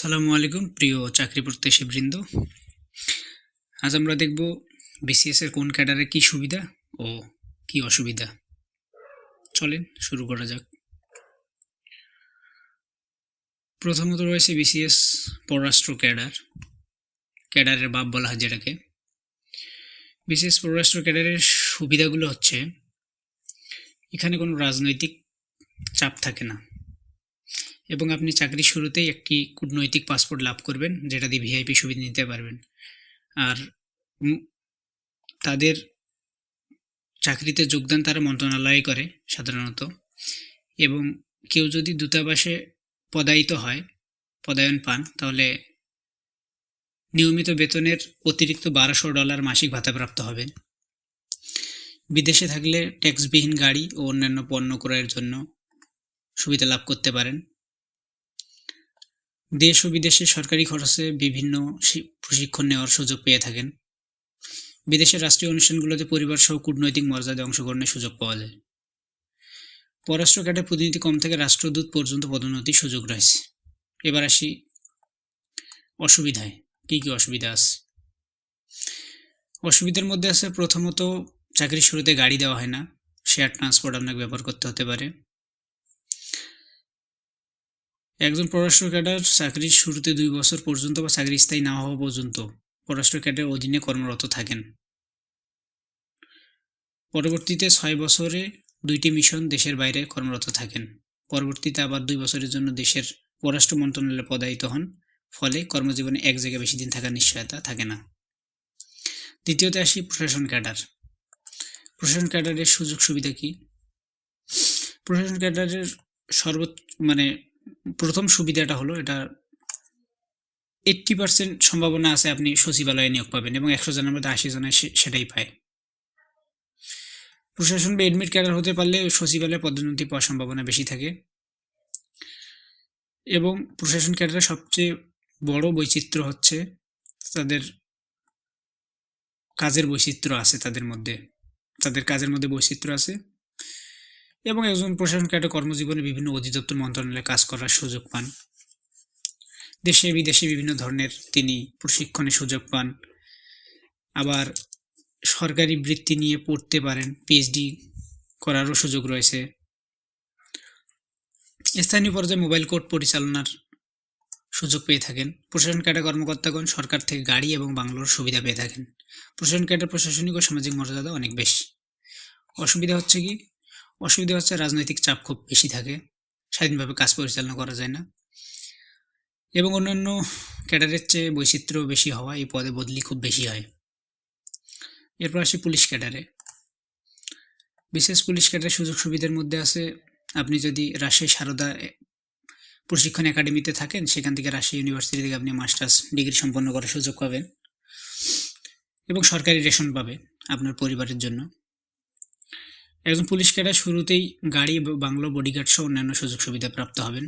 আসসালামু আলাইকুম, প্রিয় চাকরি প্রত্যাশী বৃন্দ। আজ আমরা দেখব বিসিএস এর কোন ক্যাডারে কি সুবিধা ও কি অসুবিধা। চলেন শুরু করা যাক। প্রথমত রয়েছে বিসিএস পররাষ্ট্র ক্যাডার, ক্যাডারের বাপ বলা হয় যেটাকে। বিসিএস পররাষ্ট্র ক্যাডারের সুবিধাগুলো হচ্ছে, এখানে কোনো রাজনৈতিক চাপ থাকে না। এবং আপনি চাকরির শুরুতেই একটি কূটনৈতিক পাসপোর্ট লাভ করবেন, যেটা দিয়ে ভিআইপি সুবিধা নিতে পারবেন। আর তাদের চাকরিতে যোগদান তারা মন্ত্রণালয় করে সাধারণত। এবং কেউ যদি দূতাবাসে পদায়িত হয়, পদায়ন পান, তাহলে নিয়মিত বেতনের অতিরিক্ত বারোশো ডলার মাসিক ভাতাপ্রাপ্ত হবেন। বিদেশে থাকলে ট্যাক্সবিহীন গাড়ি ও অন্যান্য পণ্য ক্রয়ের জন্য সুবিধা লাভ করতে পারেন। দেশ ও বিদেশে সরকারি খরচে বিভিন্ন প্রশিক্ষণ নেওয়ার সুযোগ পেয়ে থাকেন। বিদেশের রাষ্ট্রীয় অনুষ্ঠানগুলোতে পরিবার সহ কূটনৈতিক মর্যাদায় অংশগ্রহণের সুযোগ পাওয়া যায়। পররাষ্ট্র ক্যাডে প্রতিনিধি কম থেকে রাষ্ট্রদূত পর্যন্ত পদোন্নতির সুযোগ রয়েছে। এবার আসি অসুবিধায়। কি কি অসুবিধা আছে? অসুবিধার মধ্যে আছে প্রথমত, চাকরির শুরুতে গাড়ি দেওয়া হয় না। শেয়ার ট্রান্সপোর্ট আপনাকে ব্যবহার করতে হতে পারে। একজন পররাষ্ট্র ক্যাডার চাকরির শুরুতে দুই বছর পর্যন্ত বা চাকরি স্থায়ী না হওয়া পর্যন্ত পররাষ্ট্র ক্যাডার অধীনে কর্মরত থাকেন। পরবর্তীতে ছয় বছরে দুইটি মিশন দেশের বাইরে কর্মরত থাকেন। পরবর্তীতে আবার দুই বছরের জন্য দেশের পররাষ্ট্র মন্ত্রণালয়ে পদায়িত হন, ফলে কর্মজীবনে এক জায়গায় বেশি দিন থাকার নিশ্চয়তা থাকে না। দ্বিতীয়তে আসি প্রশাসন ক্যাডার। প্রশাসন ক্যাডারের সুযোগ সুবিধা কি? প্রশাসন ক্যাডারের সর্বোচ্চ মানে প্রথম সুবিধাটা হলো এটা এইট্টি পার্সেন্ট সম্ভাবনা আছে আপনি সচিবালয়ে নিয়োগ পাবেন এবং একশো জনের মধ্যে আশি জনে সে- সেটাই পায়। প্রশাসন বা এডমিট ক্যাডার হতে পারলে সচিবালয়ে পদোন্নতি পাওয়ার সম্ভাবনা বেশি থাকে। এবং প্রশাসন ক্যাডারের সবচেয়ে বড় বৈচিত্র্য হচ্ছে তাদের কাজের বৈচিত্র্য আছে তাদের মধ্যে। তাদের কাজের মধ্যে বৈচিত্র্য আছে। এবং একজন প্রশাসন ক্যাডার কর্মজীবনে বিভিন্ন অধিদপ্তর মন্ত্রণালয়ে কাজ করার সুযোগ পান। দেশে বিদেশে বিভিন্ন ধরনের তিনি প্রশিক্ষণের সুযোগ পান। আবার সরকারি বৃত্তি নিয়ে পড়তে পারেন পিএইচডি করারও সুযোগ রয়েছে। স্থানীয় পর্যায়ে মোবাইল কোর্ট পরিচালনার সুযোগ পেয়ে থাকেন। প্রশাসন ক্যাডার কর্মকর্তাগণ সরকার থেকে গাড়ি এবং বাংলোর সুবিধা পেয়ে থাকেন। প্রশাসন ক্যাডার প্রশাসনিক ও সামাজিক মর্যাদা অনেক বেশি। অসুবিধা হচ্ছে কি? অসুবিধা হচ্ছে, রাজনৈতিক চাপ খুব বেশি থাকে। স্বাধীনভাবে কাজ পরিচালনা করা যায় না। এবং অন্যান্য ক্যাডারের চেয়ে বৈচিত্র্য বেশি হওয়া, এই পদে বদলি খুব বেশি হয়। এরপর আসি পুলিশ ক্যাডারে। বিশেষ পুলিশ ক্যাডারের সুযোগ সুবিধার মধ্যে আছে, আপনি যদি রাজশাহী সারদা প্রশিক্ষণ একাডেমিতে থাকেন, সেখান থেকে রাজশাহী ইউনিভার্সিটি থেকে আপনি মাস্টার্স ডিগ্রি সম্পন্ন করার সুযোগ পাবেন। এবং সরকারি রেশন পাবে আপনার পরিবারের জন্য। একজন পুলিশ ক্যাডার শুরুতেই গাড়ি, বাংলো বডিগার্ড সহ অন্যান্য সুযোগ সুবিধা প্রাপ্ত হবেন।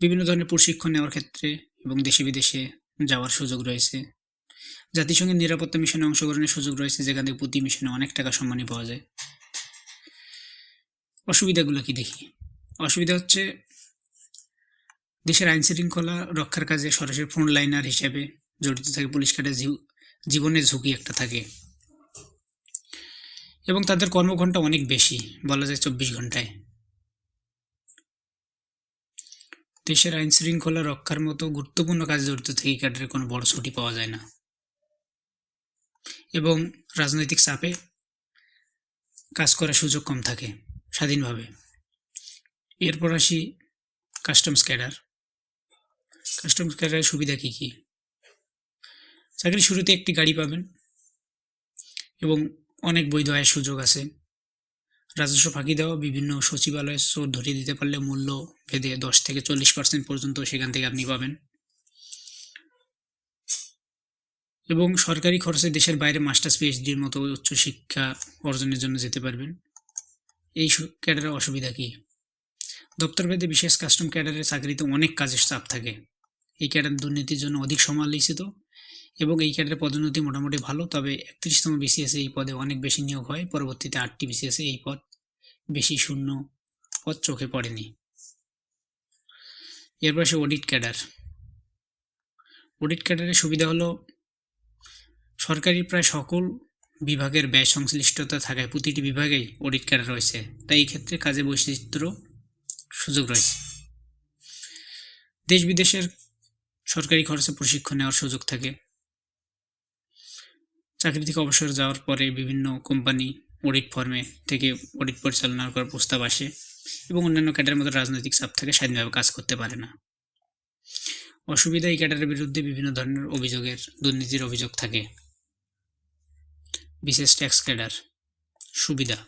বিভিন্ন ধরনের প্রশিক্ষণ নেওয়ার ক্ষেত্রে এবং দেশে বিদেশে যাওয়ার সুযোগ রয়েছে। জাতিসংঘের নিরাপত্তা মিশনে অংশগ্রহণের সুযোগ রয়েছে, যেখান থেকে প্রতি মিশনে অনেক টাকা সম্মানী পাওয়া যায়। অসুবিধাগুলো কি দেখি? অসুবিধা হচ্ছে দেশের আইন শৃঙ্খলা রক্ষার কাজে সরাসরি ফ্রন্ট লাইনার হিসেবে জড়িত থাকে পুলিশ ক্যাডার জীবনের ঝুঁকি একটা থাকে। এবং তাদের কর্মঘণ্টা অনেক বেশি, বলা যায় চব্বিশ ঘন্টায় দেশের আইন শৃঙ্খলা রক্ষার মতো গুরুত্বপূর্ণ কাজে জড়িত থেকে ক্যাডারে কোনো বড় ছুটি পাওয়া যায় না। এবং রাজনৈতিক চাপে কাজ করার সুযোগ কম থাকে, স্বাধীনভাবে। এরপর আসি কাস্টমস ক্যাডার। কাস্টমস ক্যাডারের সুবিধা কী কী? চাকরির শুরুতে একটি গাড়ি পাবেন এবং অনেক বৈধ আয়ের সুযোগ আছে। রাজস্ব ফাঁকি দেওয়া বিভিন্ন সচিবালয়ে চোর ধরিয়ে দিতে পারলে মূল্য ভেদে দশ থেকে চল্লিশ পার্সেন্ট পর্যন্ত সেখান থেকে আপনি পাবেন। এবং সরকারি খরচে দেশের বাইরে মাস্টার্স পিএইচডির মতো উচ্চশিক্ষা অর্জনের জন্য যেতে পারবেন। এই ক্যাডারের অসুবিধা কি? দপ্তরভেদে বিশেষ কাস্টম ক্যাডারের চাকরিতে অনেক কাজের চাপ থাকে। এই ক্যাডার দুর্নীতির জন্য অধিক সমালোচিত এবং এই ক্যাডারের পদোন্নতি মোটামুটি ভালো, তবে একত্রিশতম বিসিএস এই পদে অনেক বেশি নিয়োগ হয়। পরবর্তীতে আটটি বিসিএস এই পদ বেশি শূন্য পদ চোখে পড়েনি। এরপর সে অডিট ক্যাডার অডিট ক্যাডারের সুবিধা হলো, সরকারি প্রায় সকল বিভাগের ব্যয় সংশ্লিষ্টতা থাকায় প্রতিটি বিভাগেই অডিট ক্যাডার রয়েছে। তাই এই ক্ষেত্রে কাজে বৈচিত্র্য সুযোগ রয়েছে। দেশ বিদেশের সরকারি খরচে প্রশিক্ষণ নেওয়ার সুযোগ থাকে। চাকরি থেকে অবসর যাওয়ার পরে বিভিন্ন কোম্পানি অডিট ফর্মে থেকে অডিট পরিচালনা করার প্রস্তাব আসে এবং অন্যান্য ক্যাডারের মতো রাজনৈতিক চাপ থাকে স্বাধীনভাবে কাজ করতে পারে না। অসুবিধা এই ক্যাডারের বিরুদ্ধে বিভিন্ন ধরনের অভিযোগের, দুর্নীতির অভিযোগ থাকে। বিশেষ ট্যাক্স ক্যাডার, সুবিধা।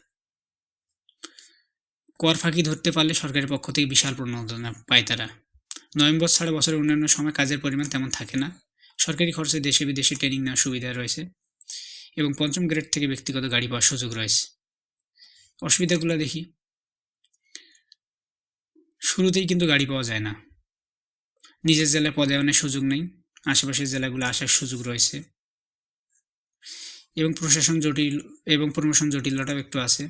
কর ফাঁকি ধরতে পারলে সরকারের পক্ষ থেকে বিশাল প্রণোদনা পায় তারা। নভেম্বর ছাড়া বছরের অন্যান্য সময় কাজের পরিমাণ তেমন থাকে না। সরকারি খরচে দেশে বিদেশে ট্রেনিং নেওয়ার সুবিধা রয়েছে। এবং পঞ্চম গ্রেড থেকে ব্যক্তিগত গাড়ি পাওয়ার সুযোগ রয়েছে। অসুবিধাগুলো দেখি। শুরুতেই কিন্তু গাড়ি পাওয়া যায় না। নিজের জেলায় পদায়নের সুযোগ নেই। আশেপাশের জেলাগুলো আসার সুযোগ রয়েছে। এবং প্রশাসন জটিল, এবং প্রমোশন জটিলতাও একটু আছে।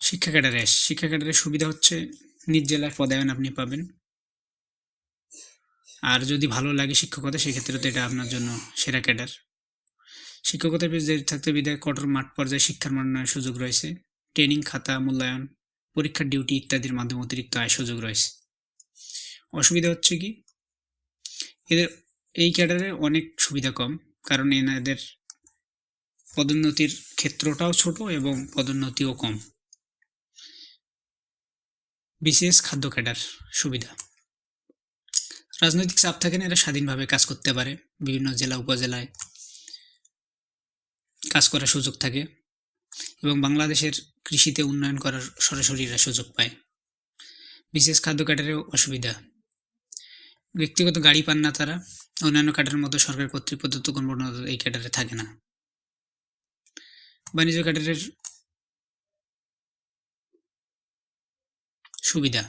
শিক্ষা ক্যাডারে। শিক্ষা ক্যাডারের সুবিধা হচ্ছে, নিজ জেলার পদায়ন আপনি পাবেন। আর যদি ভালো লাগে শিক্ষকতা, সেক্ষেত্রে তো এটা আপনার জন্য সেরা ক্যাডার। শিক্ষকতার পেজ থাকতে বিদায় কঠোর মাঠ পর্যায়ে শিক্ষার মান্যের সুযোগ রয়েছে। ট্রেনিং খাতা মূল্যায়ন, পরীক্ষার ডিউটি ইত্যাদির মাধ্যমে অতিরিক্ত আয় সুযোগ রয়েছে। অসুবিধা হচ্ছে কি? এদের, এই ক্যাডারে অনেক সুবিধা কম, কারণ এনাদের পদোন্নতির ক্ষেত্রটাও ছোট এবং পদোন্নতিও কম। বিশেষ খাদ্য ক্যাডার সুবিধা। রাজনৈতিক চাপ থাকে না, এরা স্বাধীনভাবে কাজ করতে পারে। বিভিন্ন জেলা, উপজেলায় কাজ করার সুযোগ থাকে এবং বাংলাদেশের কৃষিতে উন্নয়ন করার সরাসরি এরা সুযোগ পায়। বিশেষ খাদ্য ক্যাডারেও অসুবিধা। ব্যক্তিগত গাড়ি পান না তারা, অন্যান্য ক্যাডারের মতো সরকার কর্তৃক প্রদত্ত প্রণোদনা এই ক্যাডারে থাকে না। বাণিজ্য ক্যাডারের সুবিধা।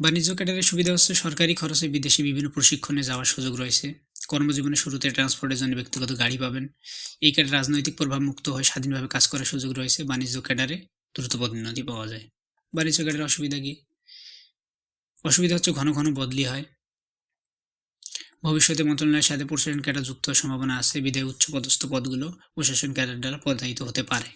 বাণিজ্য ক্যাডারের সুবিধা হচ্ছে সরকারি খরচে বিদেশে বিভিন্ন প্রশিক্ষণে যাওয়ার সুযোগ রয়েছে। কর্মজীবনের শুরুতে ট্রান্সপোর্টের জন্য ব্যক্তিগত গাড়ি পাবেন। এই ক্যাডার রাজনৈতিক প্রভাব মুক্ত হয়ে স্বাধীনভাবে কাজ করার সুযোগ রয়েছে। বাণিজ্য ক্যাডারে দ্রুত পদোন্নতি পাওয়া যায়। বাণিজ্য ক্যাডারের অসুবিধা কি? অসুবিধা হচ্ছে ঘন ঘন বদলি হয়। ভবিষ্যতে মন্ত্রণালয়ের সাথে প্রশাসন ক্যাডার যুক্ত হওয়ার সম্ভাবনা আছে। বিধায় উচ্চ পদস্থ পদগুলো প্রশাসন ক্যাডার দ্বারা পদায়িত হতে পারে।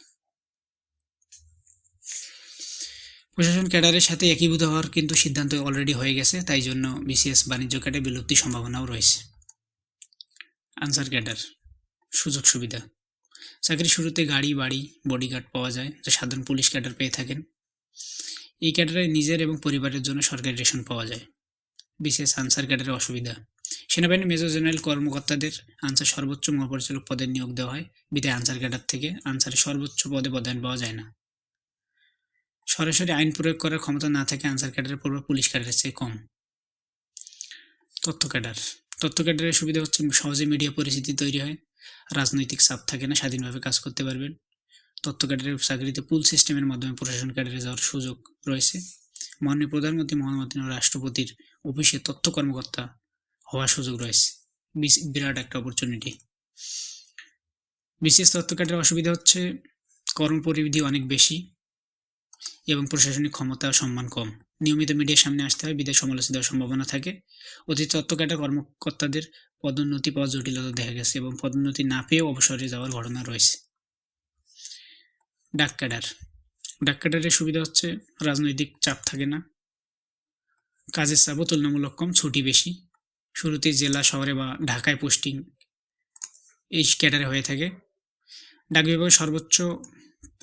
প্রশাসন ক্যাডারের সাথে একীভূত হওয়ার কিন্তু সিদ্ধান্ত অলরেডি হয়ে গেছে। তাই জন্য বিসিএস বাণিজ্য ক্যাডে বিলুপ্তির সম্ভাবনাও রয়েছে। আনসার ক্যাডার, সুযোগ সুবিধা। চাকরির শুরুতে গাড়ি, বাড়ি বডিগার্ড পাওয়া যায়, যা সাধারণ পুলিশ ক্যাডার পেয়ে থাকেন। এই ক্যাডারে নিজের এবং পরিবারের জন্য সরকারি রেশন পাওয়া যায়। বিশেষ আনসার ক্যাডারের অসুবিধা। সেনাবাহিনী মেজর জেনারেল কর্মকর্তাদের আনসার সর্বোচ্চ মহাপরিচালক পদে নিয়োগ দেওয়া হয়। বিধায় আনসার ক্যাডার থেকে আনসারের সর্বোচ্চ পদে পদায়ন পাওয়া যায় না। সরাসরি আইন প্রয়োগ করার ক্ষমতা না থাকে আনসার ক্যাডারের প্রভাব পুলিশ ক্যাডারের চেয়ে কম। তথ্য ক্যাডার তথ্য ক্যাডারের সুবিধা হচ্ছে সহজে মিডিয়া পরিস্থিতি তৈরি হয়। রাজনৈতিক চাপ থাকে না, স্বাধীনভাবে কাজ করতে পারবেন। তথ্য ক্যাডারের চাকরিতে পুল সিস্টেমের মাধ্যমে প্রশাসন ক্যাডারে যাওয়ার সুযোগ রয়েছে। মাননীয় প্রধানমন্ত্রী মোহাম্মদ রাষ্ট্রপতির অফিসে তথ্য কর্মকর্তা হওয়ার সুযোগ রয়েছে। বিরাট একটা অপরচুনিটি বিশেষ তথ্য ক্যাডারের অসুবিধা হচ্ছে কর্মপরিবিধি অনেক বেশি। এবং প্রশাসনিক ক্ষমতা ও সম্মান কম। নিয়মিত মিডিয়ার সামনে আসতে হয়, বিদেশ দেওয়ার সম্ভাবনা থাকে। অতি ক্যাডার কর্মকর্তাদের পদোন্নতি পাওয়ার জটিলতা দেখা গেছে এবং পদোন্নতি না পেয়েও অবসরে যাওয়ার ঘটনা রয়েছে। ডাক ক্যাডার। ডাক ক্যাডারের সুবিধা হচ্ছে রাজনৈতিক চাপ থাকে না। কাজের চাপও তুলনামূলক কম, ছুটি বেশি। শুরুতে জেলা, শহরে বা ঢাকায় পোস্টিং এই ক্যাডারে হয়ে থাকে। ডাক বিভাগের সর্বোচ্চ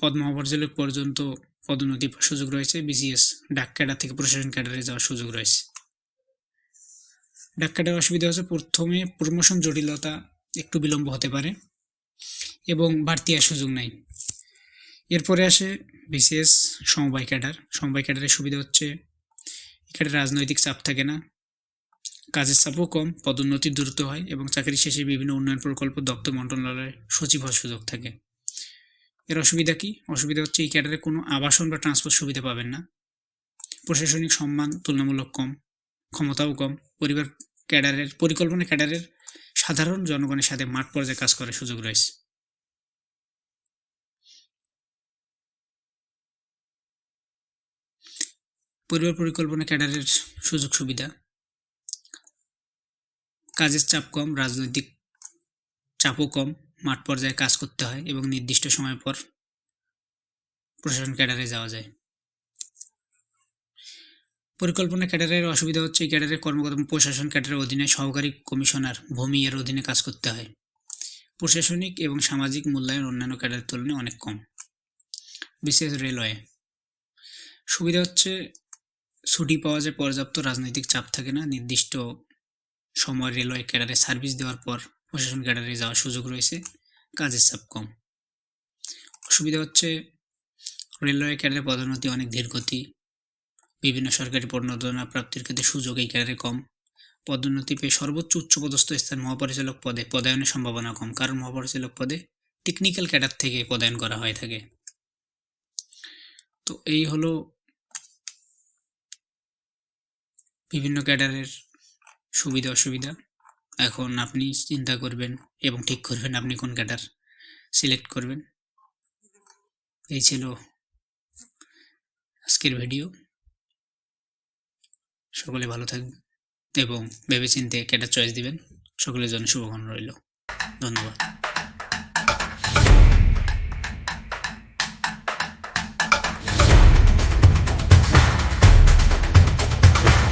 পদ মহাপরিচালক পর্যন্ত পদোন্নতি সুযোগ রয়েছে। বিসিএস ডাক ক্যাডার থেকে প্রশাসন ক্যাডারে যাওয়ার সুযোগ রয়েছে। ডাক ক্যাডার অসুবিধা হচ্ছে প্রথমে প্রমোশন জটিলতা একটু বিলম্ব হতে পারে এবং বাড়তি আর সুযোগ নাই। এরপরে আসে বিসিএস সমবায় ক্যাডার সমবায় ক্যাডারের সুবিধা হচ্ছে এখানে রাজনৈতিক চাপ থাকে না। কাজের চাপও কম, পদোন্নতি দ্রুত হয় এবং চাকরি শেষে বিভিন্ন উন্নয়ন প্রকল্প দপ্তর মন্ত্রণালয়ের সচিব হওয়ার সুযোগ থাকে। এর অসুবিধা কি? অসুবিধা হচ্ছে এই ক্যাডারে কোনো আবাসন বা ট্রান্সপোর্ট সুবিধা পাবেন না। প্রশাসনিক সম্মান তুলনামূলক কম, ক্ষমতাও কম। পরিবার ক্যাডারের, পরিকল্পনা ক্যাডারের সাধারণ জনগণের সাথে মাঠ পর্যায়ে কাজ করার সুযোগ রয়েছে। পরিবার পরিকল্পনা ক্যাডারের সুযোগ সুবিধা। কাজের চাপ কম, রাজনৈতিক চাপও কম, মাঠ পর্যায়ে কাজ করতে হয় এবং নির্দিষ্ট সময় পর প্রশাসন ক্যাডারে যাওয়া যায়। পরিকল্পনা ক্যাডারের অসুবিধা হচ্ছে, এই ক্যাডারের কর্মকর্তা প্রশাসন ক্যাডারের অধীনে সহকারী কমিশনার ভূমি এর অধীনে কাজ করতে হয়। প্রশাসনিক এবং সামাজিক মূল্যায়ন অন্যান্য ক্যাডারের তুলনায় অনেক কম। বিশেষ রেলওয়ে। সুবিধা হচ্ছে, ছুটি পাওয়া যায়, পর্যাপ্ত রাজনৈতিক চাপ থাকে না। নির্দিষ্ট সময় রেলওয়ে ক্যাডারে সার্ভিস দেওয়ার পর প্রশাসন ক্যাডারে যাওয়ার সুযোগ রয়েছে, কাজের চাপ কম। অসুবিধা হচ্ছে, রেলওয়ে ক্যাডারে পদোন্নতি অনেক ধীরগতি বিভিন্ন সরকারি পদোন্নতি প্রাপ্তির ক্ষেত্রে সুযোগ এই ক্যাডারে কম। পদোন্নতি পেয়ে সর্বোচ্চ উচ্চপদস্থ স্থান মহাপরিচালক পদে পদায়নের সম্ভাবনা কম, কারণ মহাপরিচালক পদে টেকনিক্যাল ক্যাডার থেকে পদায়ন করা হয়ে থাকে। তো এই হলো বিভিন্ন ক্যাডারের সুবিধা অসুবিধা এখন আপনি চিন্তা করবেন এবং ঠিক করবেন আপনি কোন ক্যাডার সিলেক্ট করবেন। এই ছিল আজকের ভিডিও। সকলে ভালো থাকবেন এবং ভেবেচিন্তে ক্যাডার চয়েস দিবেন। সকলের জন্য শুভকামনা রইল। ধন্যবাদ।